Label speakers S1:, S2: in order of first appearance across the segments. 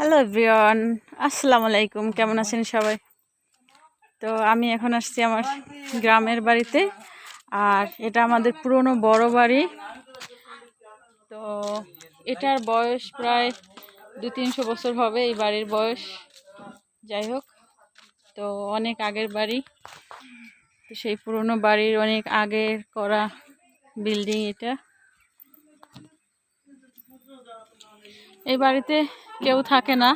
S1: Hello everyone আসসালামু আলাইকুম কেমন আছেন সবাই? তো আমি এখন আসছি আমার গ্রামের বাড়িতে, আর এটা আমাদের পুরনো বড় বাড়ি। তো এটার বয়স প্রায় দু তিনশো বছর হবে এই বাড়ির বয়স। যাই হোক, তো অনেক আগের বাড়ি। তো সেই পুরনো বাড়ির অনেক আগের করা বিল্ডিং এটা। এই বাড়িতে কেউ থাকে না।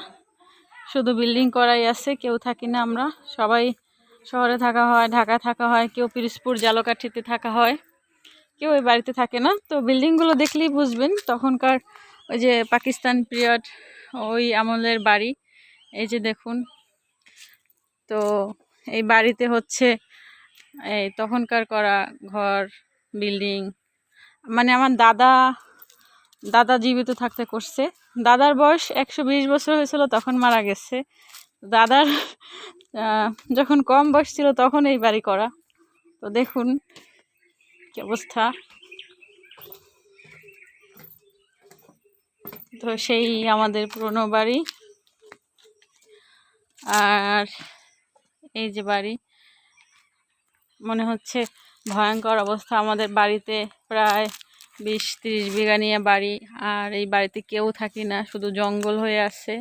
S1: শুধু বিল্ডিং করাই আছে, কেউ থাকি না আমরা। সবাই শহরে থাকা হয় ঢাকা থাকা হয়, কেউ পিরিসপুর, জালকাঠিতে থাকা হয়। কেউ এই বাড়িতে থাকে না। তো বিল্ডিংগুলো দেখলেই বুঝবেন, তখনকার ওই যে পাকিস্তান পিরিয়ড, ওই আমলের বাড়ি। এই যে দেখুন। তো এই বাড়িতে হচ্ছে, এই তখনকার করা ঘর, বিল্ডিং। মানে আমার দাদা দাদা জীবিত থাকতে করছে। দাদার বয়স একশো বিশ বছর হয়েছিল, তখন মারা গেছে। দাদার যখন কম বয়স ছিল, তখন এই বাড়ি করা। তো দেখুন কি অবস্থা। তো সেই আমাদের পুরনো বাড়ি। আর এই যে বাড়ি, মনে হচ্ছে ভয়ঙ্কর অবস্থা। আমাদের বাড়িতে প্রায় বিশ তিরিশ বিঘা নিয়ে বাড়ি। আর এই বাড়িতে কেউ থাকি না, শুধু জঙ্গল হয়ে আছে।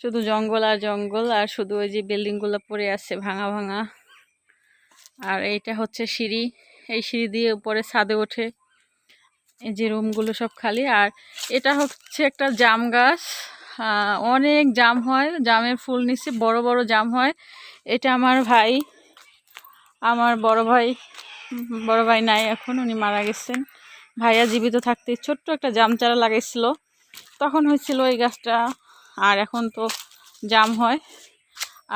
S1: শুধু জঙ্গল আর জঙ্গল, আর শুধু ওই যে বিল্ডিংগুলো পড়ে আছে ভাঙা ভাঙা। আর এইটা হচ্ছে সিঁড়ি। এই সিঁড়ি দিয়ে উপরে ছাদে ওঠে। এই যে রুমগুলো সব খালি। আর এটা হচ্ছে একটা জাম গাছ। অনেক জাম হয়। জামের ফুল নিচে বড় বড় জাম হয়। এটা আমার ভাই। আমার বড় ভাই। বড় ভাই নাই এখন, উনি মারা গেছেন। ভাইয়া জীবিত থাকতে ছোট্ট একটা জাম চারা লাগাইছিল। তখন হয়েছিল এই গাছটা, আর এখন তো জাম হয়।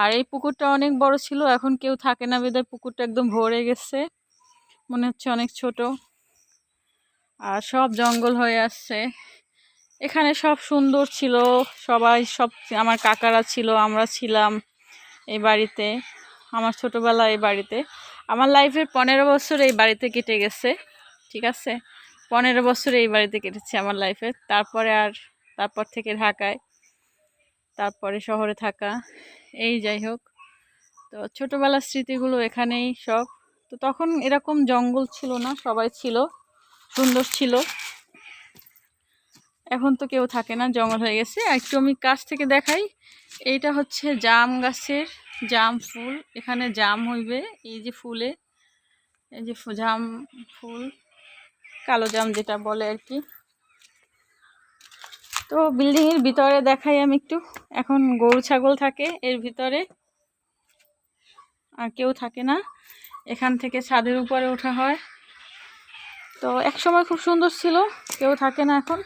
S1: আর এই পুকুরটা অনেক বড় ছিল, এখন কেউ থাকে না বেদের পুকুরটা একদম ভরে গেছে। মনে হচ্ছে অনেক ছোট। আর সব জঙ্গল হয়ে আসছে। এখানে সব সুন্দর ছিল, সবাই সব আমার কাকারা ছিল, আমরা ছিলাম এই বাড়িতে, আমার ছোটোবেলা এই বাড়িতে। আমার লাইফের পনেরো বছর এই বাড়িতে কেটে গেছে, ঠিক আছে? পনেরো বছর এই বাড়িতে কেটেছে আমার লাইফে তারপরে আর, তারপর থেকে ঢাকায়, তারপরে শহরে থাকা, এই যাই হোক। তো ছোটোবেলার স্মৃতিগুলো এখানেই সব। তো তখন এরকম জঙ্গল ছিল না, সবাই ছিল, সুন্দর ছিল। এখন তো কেউ থাকে না, জঙ্গল হয়ে গেছে। একটু আমি কাছ থেকে দেখাই। এইটা হচ্ছে জাম গাছের জাম ফুল। এখানে জাম হইবে, এই যে ফুলে, এই যে জাম ফুল। কালো জাম যেটা বলে আর কি। তো বিল্ডিংয়ের ভিতরে দেখাই আমি একটু। এখন গরু, ছাগল থাকে এর ভিতরে। আর কেউ থাকে না। এখান থেকে ছাদের উপরে ওঠা হয়। তো এক সময় খুব সুন্দর ছিল, কেউ থাকে না এখন।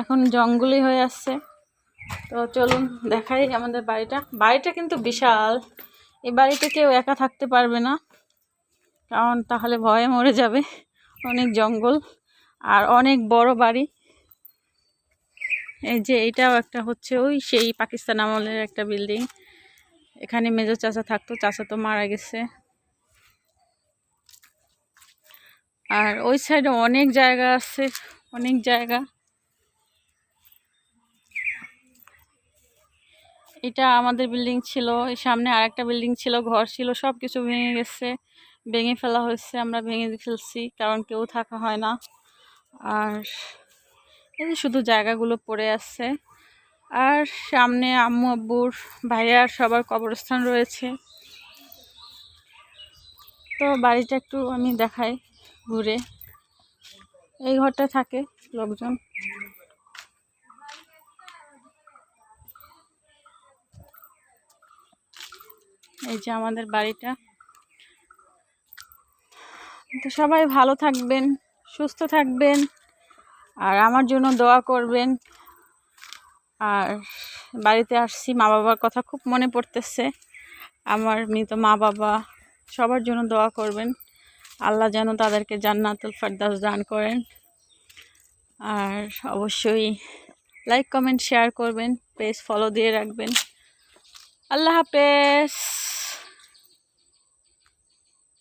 S1: এখন জঙ্গলই হয়ে আসছে। তো চলুন দেখাই আমাদের বাড়িটা। বাড়িটা কিন্তু বিশাল। এই বাড়িতে কেউ একা থাকতে পারবে না। কারণ তাহলে ভয়ে মরে যাবে। অনেক জঙ্গল আর অনেক বড় বাড়ি। এই যে এটাও একটা হচ্ছে ওই সেই পাকিস্তান আমলের একটা বিল্ডিং। এখানে মেজো চাচা থাকতো, চাচা তো মারা গেছে। আর ওই সাইডে অনেক জায়গা আছে, অনেক জায়গা। এটা আমাদের বিল্ডিং ছিল সামনে আর একটা বিল্ডিং ছিল, ঘর ছিল সব কিছু ভেঙে গেছে। ভেঙে ফেলা হয়েছে, আমরা ভেঙে ফেলছি, কারণ কেউ থাকা হয় না। আর এই যে শুধু জায়গাগুলো পড়ে আছে। আর সামনে আম্মু, আব্বুর ভাইয়ার সবার কবরস্থান রয়েছে। তো বাড়িটা একটু আমি দেখাই ঘুরে। এই ঘরটা থাকে লোকজন। এই যে আমাদের বাড়িটা। তো সবাই ভালো থাকবেন, সুস্থ থাকবেন আর আমার জন্য দোয়া করবেন। আর বাড়িতে আসছি, মা বাবার কথা খুব মনে পড়তেছে। আমার মৃত মা বাবা সবার জন্য দোয়া করবেন। আল্লাহ যেন তাদেরকে জান্নাতুল ফারদাস দান করেন। আর অবশ্যই লাইক কমেন্ট শেয়ার করবেন পেজ ফলো দিয়ে রাখবেন। আল্লাহ হাফেজ।